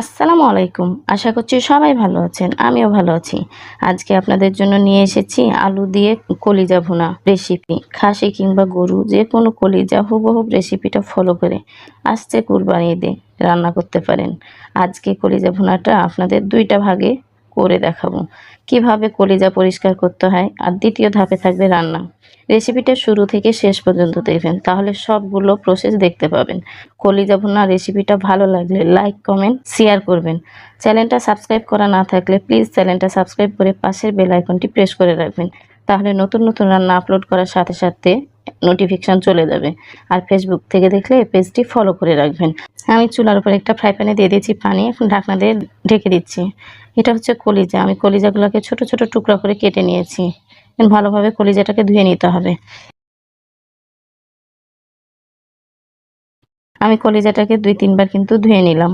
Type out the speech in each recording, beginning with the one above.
আসসালামু আলাইকুম। আশা করছি সবাই ভালো আছেন, আমিও ভালো আছি। আজকে আপনাদের জন্য নিয়ে এসেছি আলু দিয়ে কলিজা ভুনা রেসিপি খাসি কিংবা গরু যে কোনো কলিজা হুবহু রেসিপিটা ফলো করে আসছে কুরবানি দিয়ে রান্না করতে পারেন। আজকে কলিজা ভুনাটা আপনাদের দুইটা ভাগে করে দেখাবো। কীভাবে কলিজা পরিষ্কার করতে হয়? আর দ্বিতীয় ধাপে থাকবে রান্না। রেসিপিটা শুরু থেকে শেষ পর্যন্ত দেখবেন, তাহলে সবগুলো প্রসেস দেখতে পাবেন। কলিজা ভুনা রেসিপিটা ভালো লাগলে লাইক কমেন্ট শেয়ার করবেন। চ্যানেলটা সাবস্ক্রাইব করা না থাকলে প্লিজ চ্যানেলটা সাবস্ক্রাইব করে পাশের বেল আইকনটি প্রেস করে রাখবেন। তাহলে নতুন নতুন রান্না আপলোড করার সাথে সাথে নোটিফিকেশান চলে যাবে। আর ফেসবুক থেকে দেখলে পেজটি ফলো করে রাখবেন। আমি চুলার উপর একটা ফ্রাই প্যানে দিয়ে দিয়েছি পানি, এখন ঢাকনা দিয়ে ঢেকে দিচ্ছি। এটা হচ্ছে কলিজা। আমি কলিজাগুলোকে ছোট ছোট টুকরা করে কেটে নিয়েছি। ভালোভাবে কলিজাটাকে ধুয়ে নিতে হবে। আমি কলিজাটাকে দুই তিনবার কিন্তু ধুয়ে নিলাম।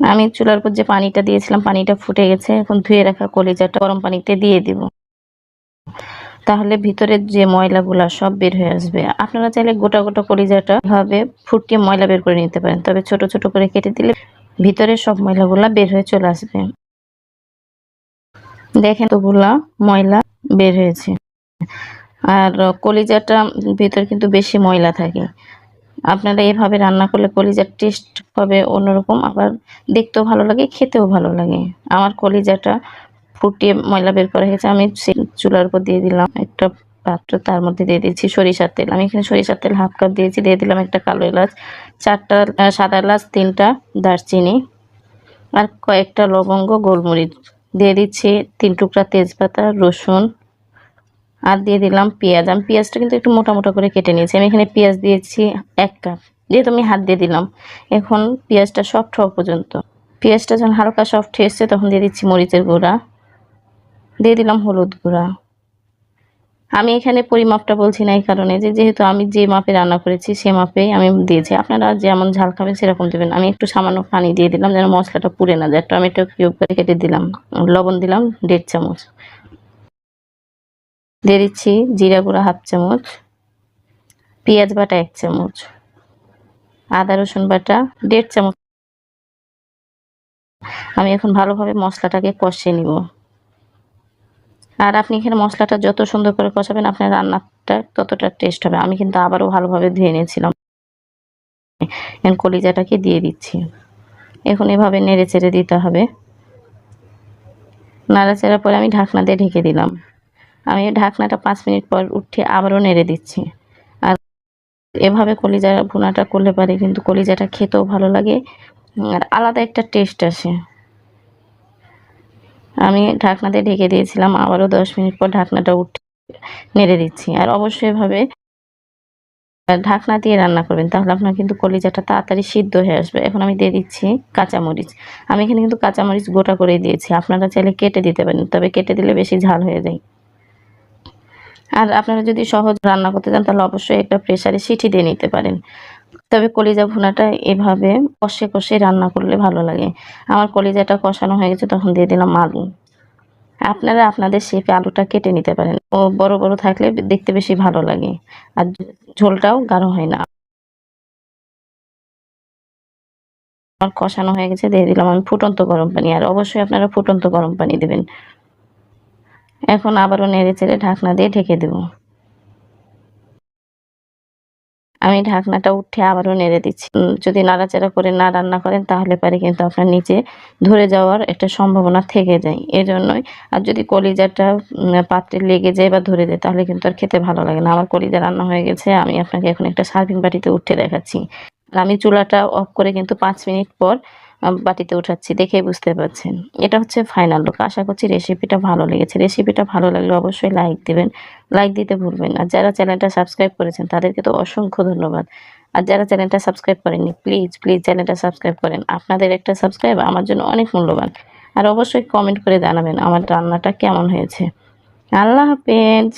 আমি চুলার উপর যে পানিটা দিয়েছিলাম, পানিটা ফুটে গেছে। এখন ধুয়ে রাখা কলিজাটা গরম পানিতে দিয়ে দিব। তাহলে ভিতরের যে ময়লাগুলা সব বের হয়ে আসবে। আপনারা চাইলে গোটা গোটা কলিজাটা ভাবে ফুটিয়ে ময়লা বের করে নিতে পারেন। তবে ছোট ছোট করে কেটে দিলে ভিতরের সব ময়লাগুলা বের হয়ে চলে আসবে। দেখেন তোগুলা ময়লা বের হয়েছে। আর কলিজাটা ভিতর কিন্তু বেশি ময়লা থাকে। আপনারা এভাবে রান্না করলে কলিজার টেস্ট হবে অন্যরকম, আবার দেখতেও ভালো লাগে, খেতেও ভালো লাগে। আমার কলিজাটা ফুটিয়ে ময়লা বের করা হয়েছে, আমি চুলার উপর দিয়ে দিলাম একটা পাত্র, তার মধ্যে দিয়ে দিয়েছি সরিষার তেল। আমি এখানে সরিষার তেল হাফ কাপ দিয়েছি, দিয়ে দিলাম একটা কালো এলাচ, চারটা সাদা এলাচ, তিনটা দারচিনি আর কয়েকটা লবঙ্গ, গোলমরিচ। দিয়ে দিচ্ছি তিন টুকরা তেজপাতা, রসুন আর দিয়ে দিলাম পেঁয়াজ। আমি পেঁয়াজটা কিন্তু একটু মোটা মোটা করে কেটে নিয়েছি। আমি এখানে পেঁয়াজ দিয়েছি এক কাপ। যেহেতু আমি হাত দিয়ে দিলাম, এখন পেঁয়াজটা সফট হওয়া পর্যন্ত। পেঁয়াজটা যখন হালকা সফট হয়েছে তখন দিয়ে দিচ্ছি মরিচের গুঁড়া। দিয়ে দিলাম হলুদ গুঁড়া। আমি এখানে পরিমাপটা বলছি না এই কারণে যে যেহেতু আমি যে মাপে রান্না করেছি সে মাপেই আমি দিয়েছি। আপনারা যেমন ঝাল খাবেন সেরকম দেবেন। আমি একটু সামান্য পানি দিয়ে দিলাম যেন মশলাটা পুড়ে না যায়। টমেটো কিউব করে কেটে দিলাম। লবণ দিলাম দেড় চামচ। দিয়ে দিচ্ছি জিরা গুঁড়া হাফ চামচ। পেঁয়াজ বাটা এক চামচ। আদা রসুন বাটা দেড় চামচ। আমি এখন ভালোভাবে মশলাটাকে কষিয়ে নিব। আর আপনি এখানে মশলাটা যত সুন্দর করে কষাবেন, আপনার রান্নাটা ততটা টেস্ট হবে। আমি কিন্তু আবারও ভালোভাবে ধুয়ে নিয়েছিলাম। এখন কলিজাটাকে দিয়ে দিচ্ছি। এখন এভাবে নেড়ে চেড়ে দিতে হবে। নাড়াচাড়ার পরে আমি ঢাকনা দিয়ে ঢেকে দিলাম। আমি ঢাকনাটা পাঁচ মিনিট পর উঠে আবারও নেড়ে দিচ্ছি। আর এভাবে কলিজা ভুনাটা করলে পারে, কিন্তু কলিজাটা খেতেও ভালো লাগে। আর আলাদা একটা টেস্ট আসে। আমি ঢাকনাতে ঢেকে দিয়েছিলাম, আবারও দশ মিনিট পর ঢাকনাটা উঠে নেড়ে দিচ্ছি। আর অবশ্যই এভাবে ঢাকনা দিয়ে রান্না করবেন, তাহলে আপনার কিন্তু কলিজাটা তাড়াতাড়ি সিদ্ধ হয়ে আসবে। এখন আমি দিয়ে দিচ্ছি কাঁচামরিচ। আমি এখানে কিন্তু কাঁচামরিচ গোটা করে দিয়েছি, আপনারা চাইলে কেটে দিতে পারেন, তবে কেটে দিলে বেশি ঝাল হয়ে যায়। আর আপনারা যদি সহজ রান্না করতে চান, তাহলে অবশ্যই একটা প্রেসারে সিটি দিয়ে নিতে পারেন। তবে কলিজা ভুনাটা এভাবে কষে কষে রান্না করলে ভালো লাগে। আমার কলিজাটা কষানো হয়ে গেছে, তখন দিয়ে দিলাম আলু। আপনারা আপনাদের শেপে আলুটা কেটে নিতে পারেন। ও বড় বড় থাকলে দেখতে বেশি ভালো লাগে। আর ঝোলটাও গাঢ় হয় না। আমার কষানো হয়ে গেছে, দিয়ে দিলাম আমি ফুটন্ত গরম পানি। আর অবশ্যই আপনারা ফুটন্ত গরম পানি দেবেন। এখন আবারও নেড়ে চেড়ে ঢাকনা দিয়ে ঢেকে দেব। আমি ঢাকনাটা উঠে আবারও নেড়ে দিচ্ছি। যদি নাড়াচাড়া করে না রান্না করেন, তাহলে পারে কিন্তু আপনার নিচে ধরে যাওয়ার একটা সম্ভাবনা থেকে যায়। এই জন্যই আর যদি কলিজাটা পাত্রে লেগে যায় বা ধরে যায় তাহলে কিন্তু আর খেতে ভালো লাগে না। আমার কলিজা রান্না হয়ে গেছে, আমি আপনাকে এখন একটা সার্ভিং বাটিতে উঠে দেখাচ্ছি। আমি চুলাটা অফ করে কিন্তু পাঁচ মিনিট পর বাটিতে উঠাচ্ছি, দেখেই বুঝতে পারছেন। এটা হচ্ছে ফাইনাল লুক আশা করছি রেসিপিটা ভালো লেগেছে। রেসিপিটা ভালো লাগলে অবশ্যই লাইক দেবেন লাইক দিতে ভুলবেন না। যারা চ্যানেলটা সাবস্ক্রাইব করেছেন, তাদেরকে তো অসংখ্য ধন্যবাদ। আর যারা চ্যানেলটা সাবস্ক্রাইব করেননি প্লিজ প্লিজ চ্যানেলটা সাবস্ক্রাইব করেন। আপনাদের একটা সাবস্ক্রাইব আমার জন্য অনেক মূল্যবান। আর অবশ্যই কমেন্ট করে জানাবেন আমার রান্নাটা কেমন হয়েছে। আল্লাহ হাফেজ।